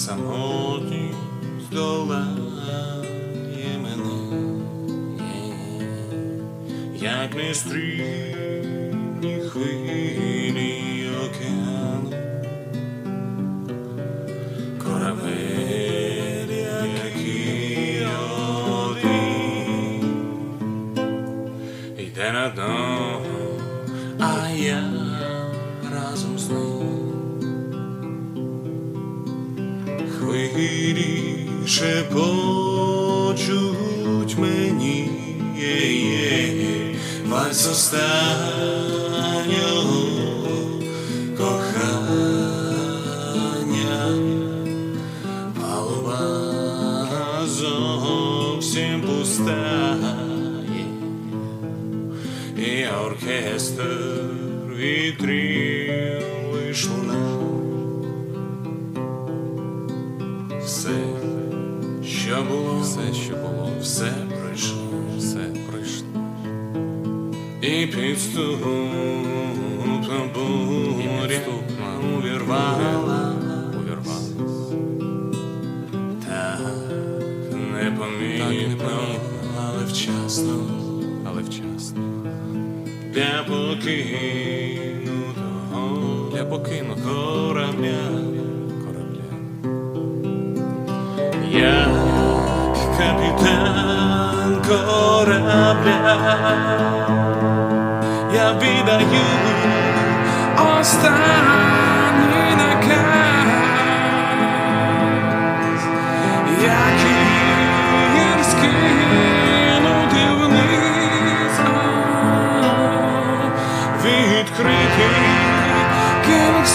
самотні здолає мене, як нестрімні хвилі океану, корабель, який один. Йде на дно, а я разом з ним. Шепочуть мені вальс останнього кохання, палуба зовсім пустає, і оркестр вітрів лиш луна. Все, що було, Все, що було, все пройшло, все пройшло. і підступно буря увірвала, Увірвалась. так непомітно, але вчасно але вчасно. для покинутого Для покинутого корабля. Як капітан корабля, я віддаю останній наказ, як гір скинути вниз, відкритий кінг